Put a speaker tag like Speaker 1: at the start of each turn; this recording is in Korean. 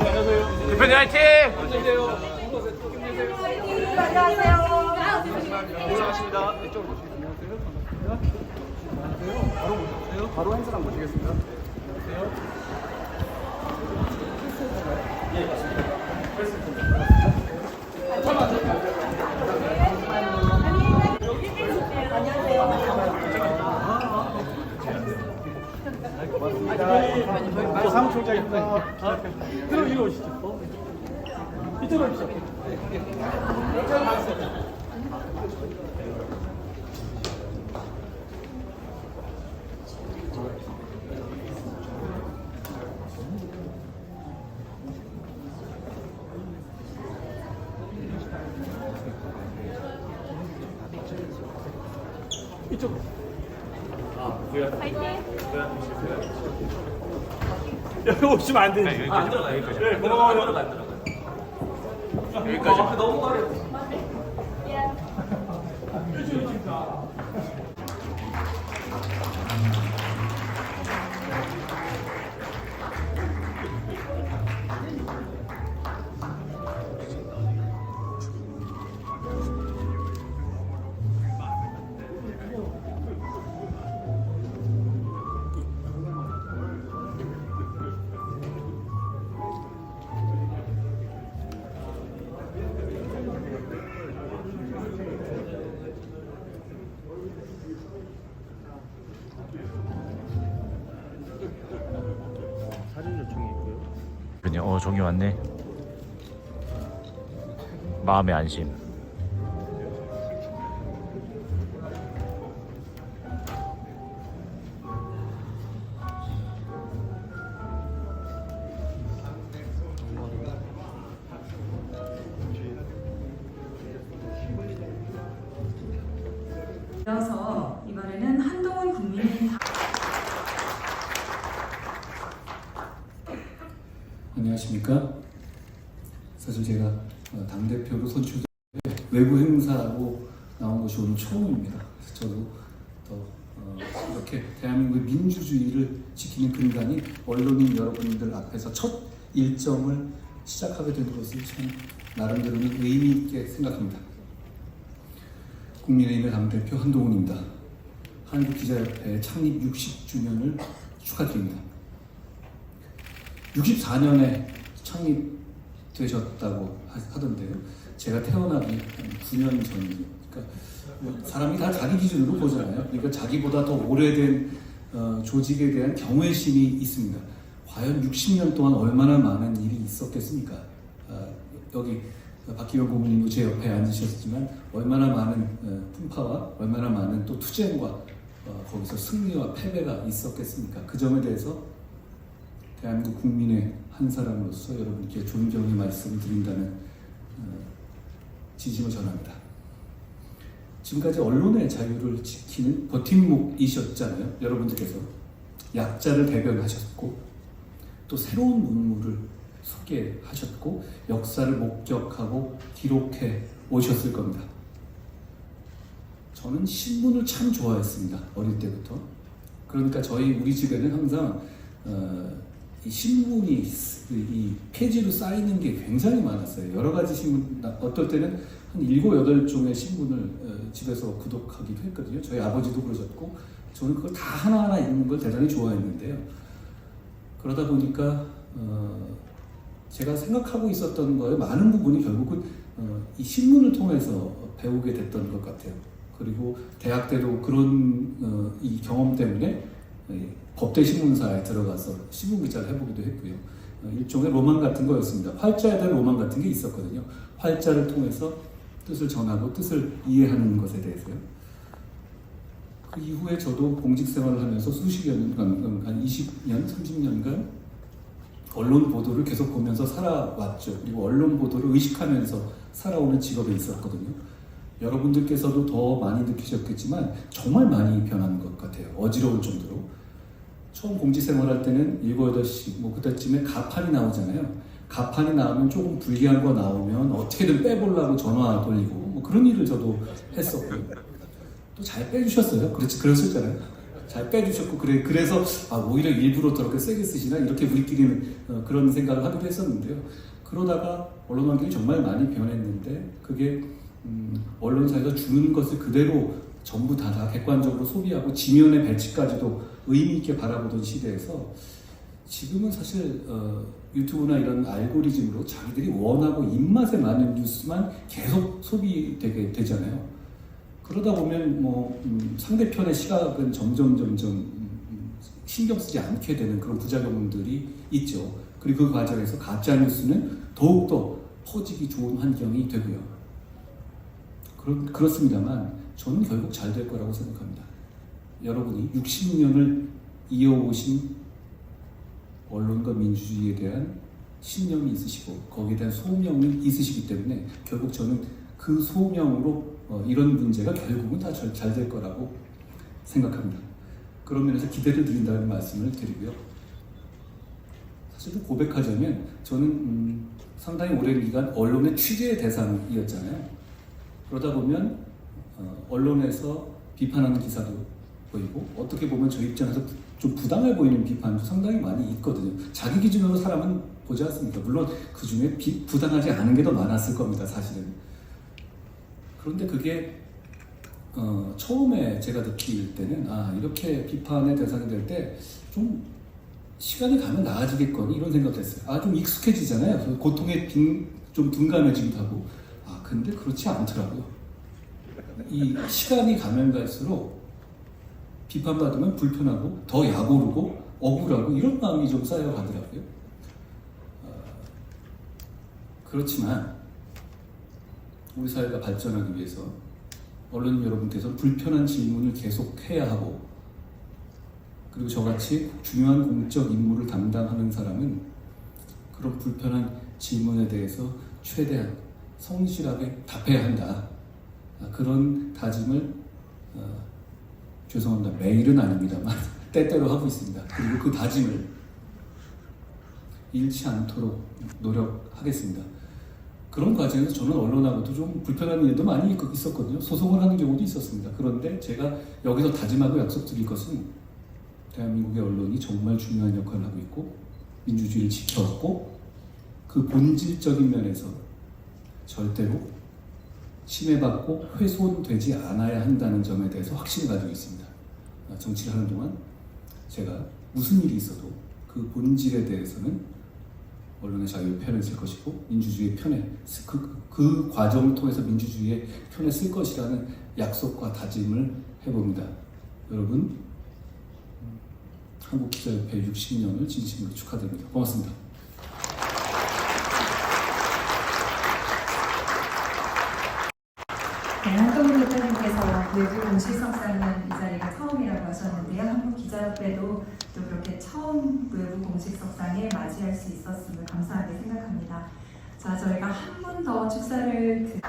Speaker 1: 대표님 화이팅!
Speaker 2: 안녕하세요. 바로 사람 모시겠습니다. 안녕하세요. 안녕하세요. 사무총장입니다. 들어 이리 오시죠. 이쪽으로 오시죠. 이쪽으로. 여기 오시면 안 되지.
Speaker 1: 여기까지. 안 들어가, 여기까지.
Speaker 2: 네, 고마워요.
Speaker 1: 여기까지.
Speaker 2: 너무 가려.
Speaker 1: 그냥 어 종이 왔네. 마음의 안심.
Speaker 3: 이어서 이번에는 한동훈 국민의힘
Speaker 4: 안녕하십니까. 사실 제가 어, 당대표로 선출돼 외부 행사하고 나온 것이 오늘 처음입니다. 그래서 저도 더 어, 이렇게 대한민국의 민주주의를 지키는 근간이 언론인 여러분들 앞에서 첫 일정을 시작하게 된 것을 참 나름대로는 의미 있게 생각합니다. 국민의힘의 당대표 한동훈입니다. 한국기자협회 창립 60주년을 축하드립니다. 64년에 창립되셨다고 하- 하던데요. 제가 태어나기 한 9년 전이죠. 그러니까 사람이 다 자기 기준으로 보잖아요. 그러니까 자기보다 더 오래된 어, 조직에 대한 경외심이 있습니다. 과연 60년 동안 얼마나 많은 일이 있었겠습니까? 아, 여기 박기영 고문님도 제 옆에 앉으셨지만 얼마나 많은 어, 풍파와 얼마나 많은 또 투쟁과 어, 거기서 승리와 패배가 있었겠습니까? 그 점에 대해서 대한민국 국민의 한 사람으로서 여러분께 존경의 말씀을 드린다는 어, 진심을 전합니다. 지금까지 언론의 자유를 지키는 버팀목이셨잖아요. 여러분들께서 약자를 대변하셨고 또 새로운 문물을 소개하셨고 역사를 목격하고 기록해 오셨을 겁니다. 저는 신문을 참 좋아했습니다. 어릴 때부터. 그러니까 저희 우리 집에는 항상 어, 이 신문이 쓰- 이 폐지로 쌓이는 게 굉장히 많았어요. 여러 가지 신문, 나- 어떨 때는 한 일곱 여덟 종의 신문을 어, 집에서 구독하기도 했거든요. 저희 아버지도 그러셨고 저는 그걸 다 하나하나 읽는 걸 대단히 좋아했는데요. 그러다 보니까 어, 제가 생각하고 있었던 거에 많은 부분이 결국은 어, 이 신문을 통해서 배우게 됐던 것 같아요. 그리고 대학 때도 그런 어, 이 경험 때문에 예, 법대 신문사에 들어가서 신문 기자를 해보기도 했고요. 어, 일종의 로망 같은 거였습니다. 활자에 대한 로망 같은 게 있었거든요. 활자를 통해서 뜻을 전하고 뜻을 이해하는 것에 대해서요. 그 이후에 저도 공직 생활을 하면서 수십 년간, 음, 한 20년, 30년간 언론 보도를 계속 보면서 살아왔죠. 그리고 언론 보도를 의식하면서 살아오는 직업에 있었거든요. 여러분들께서도 더 많이 느끼셨겠지만 정말 많이 변한 것 같아요. 어지러울 정도로. 처음 공직 생활할 때는 7, 8시 뭐 그때쯤에 가판이 나오잖아요. 가판이 나오면 조금 불리한 거 나오면 어떻게든 빼보려고 전화 돌리고 뭐 그런 일을 저도 했었고요. 또잘 빼주셨어요. 그렇지, 그랬었잖아요. 잘 빼주셨고 그래 그래서 아 오히려 일부러 저렇게 세게 쓰시나 이렇게 우리끼리는 어, 그런 생각을 하기도 했었는데요. 그러다가 언론 환경이 정말 많이 변했는데 그게 음, 언론사에서 주는 것을 그대로 전부 다, 다 객관적으로 소비하고 지면의 배치까지도 의미 있게 바라보던 시대에서 지금은 사실 어, 유튜브나 이런 알고리즘으로 자기들이 원하고 입맛에 맞는 뉴스만 계속 소비되게 되잖아요. 그러다 보면 뭐 음, 상대편의 시각은 점점 점점 음, 음, 신경 쓰지 않게 되는 그런 부작용들이 있죠. 그리고 그 과정에서 가짜 뉴스는 더욱더 퍼지기 좋은 환경이 되고요. 그렇, 그렇습니다만 저는 결국 잘 될 거라고 생각합니다. 여러분이 60년을 이어오신 언론과 민주주의에 대한 신념이 있으시고 거기에 대한 소명이 있으시기 때문에 결국 저는 그 소명으로 어, 이런 문제가 결국은 다 잘 될 거라고 생각합니다. 그런 면에서 기대를 드린다는 말씀을 드리고요. 사실 고백하자면 저는 음, 상당히 오랜 기간 언론의 취재 대상이었잖아요. 그러다 보면 어, 언론에서 비판하는 기사도 보이고 어떻게 보면 저 입장에서 부- 좀 부당해 보이는 비판도 상당히 많이 있거든요. 자기 기준으로 사람은 보지 않습니까? 물론 그 중에 비- 부당하지 않은 게 더 많았을 겁니다, 사실은. 그런데 그게 어, 처음에 제가 느낄 때는 아 이렇게 비판의 대상이 될 때 좀 시간이 가면 나아지겠거니 이런 생각했어요. 아 좀 익숙해지잖아요. 고통에 빈, 좀 둔감해지기도 하고 아 근데 그렇지 않더라고요. 이 시간이 가면 갈수록 비판받으면 불편하고 더 약오르고 억울하고 이런 마음이 좀 쌓여가더라고요. 어, 그렇지만 우리 사회가 발전하기 위해서 언론인 여러분께서 불편한 질문을 계속 해야 하고 그리고 저같이 중요한 공적 임무를 담당하는 사람은 그런 불편한 질문에 대해서 최대한 성실하게 답해야 한다. 아, 그런 다짐을 어, 죄송합니다. 매일은 아닙니다만 때때로 하고 있습니다. 그리고 그 다짐을 잃지 않도록 노력하겠습니다. 그런 과정에서 저는 언론하고도 좀 불편한 일도 많이 있- 있었거든요. 소송을 하는 경우도 있었습니다. 그런데 제가 여기서 다짐하고 약속드릴 것은 대한민국의 언론이 정말 중요한 역할을 하고 있고 민주주의를 지켜왔고 그 본질적인 면에서 절대로 침해받고 훼손되지 않아야 한다는 점에 대해서 확신을 가지고 있습니다. 아, 정치를 하는 동안 제가 무슨 일이 있어도 그 본질에 대해서는 언론의 자유를 편에 쓸 것이고 민주주의의 편에 쓰- 그, 그 과정을 통해서 민주주의의 편에 쓸 것이라는 약속과 다짐을 해봅니다. 여러분 음, 한국기자협회 60년을 진심으로 축하드립니다. 고맙습니다.
Speaker 3: 네, 한동훈 대표님께서 외부 공식 석상은 이 자리가 처음이라고 하셨는데요. 한국 기자협회도 또 그렇게 처음 외부 공식 석상에 맞이할 수 있었음을 감사하게 생각합니다. 자, 저희가 한 분 더 축사를 드...